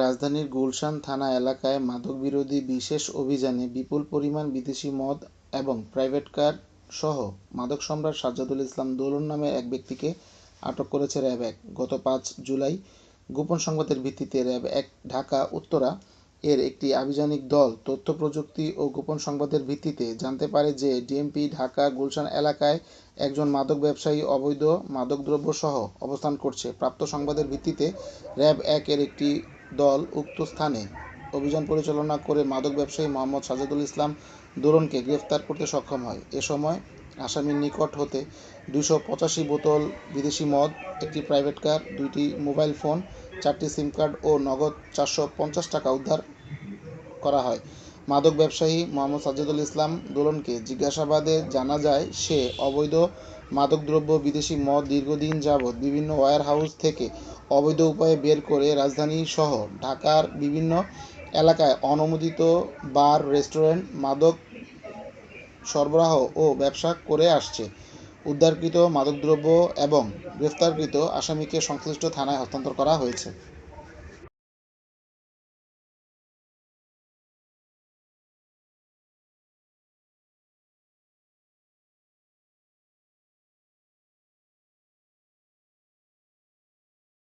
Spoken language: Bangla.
রাজধানীর গুলশান থানা এলাকায় মাদকবিরোধী বিশেষ অভিযানে বিপুল পরিমাণ বিদেশি মদ এবং প্রাইভেট কার সহ মাদক সম্রাট সাজ্জাদুল ইসলাম দোলন নামের এক ব্যক্তিকে আটক করেছে র্যাব এক। গত পাঁচ জুলাই গোপন সংবাদের ভিত্তিতে র্যাব এক, ঢাকা, উত্তরা এর একটি আভিযানিক দল তথ্য প্রযুক্তি ও গোপন সংবাদের ভিত্তিতে জানতে পারে যে ডিএমপি ঢাকা, গুলশান এলাকায় একজন মাদক ব্যবসায়ী অবৈধ মাদকদ্রব্য সহ অবস্থান করছে। প্রাপ্ত সংবাদের ভিত্তিতে র্যাব এক এর একটি দল উক্ত স্থানে অভিযান পরিচালনা করে মাদক ব্যবসায়ী মোহাম্মদ সাজ্জাদুল ইসলাম দোরনকে গ্রেফতার করতে সক্ষম হয়। এ সময় আসামির নিকট হতে দুশো পঁচাশি বোতল বিদেশি মদ, একটি প্রাইভেট কার, দুইটি মোবাইল ফোন, চারটি সিম কার্ড ও নগদ চারশো পঞ্চাশ টাকা উদ্ধার করা হয়। মাদক ব্যবসায়ী মোহাম্মদ সাজ্জাদুল ইসলাম দোলনকে জিজ্ঞাসাবাদে জানা যায়, সে অবৈধ মাদকদ্রব্য, বিদেশি মদ দীর্ঘদিন যাবৎ বিভিন্ন ওয়্যার হাউস থেকে অবৈধ উপায়ে বের করে রাজধানী সহ ঢাকার বিভিন্ন এলাকায় অনুমোদিত বার, রেস্টুরেন্ট, মাদক সরবরাহ ও ব্যবসা করে আসছে। উদ্ধারকৃত মাদকদ্রব্য এবং গ্রেফতারকৃত আসামিকে সংশ্লিষ্ট থানায় হস্তান্তর করা হয়েছে।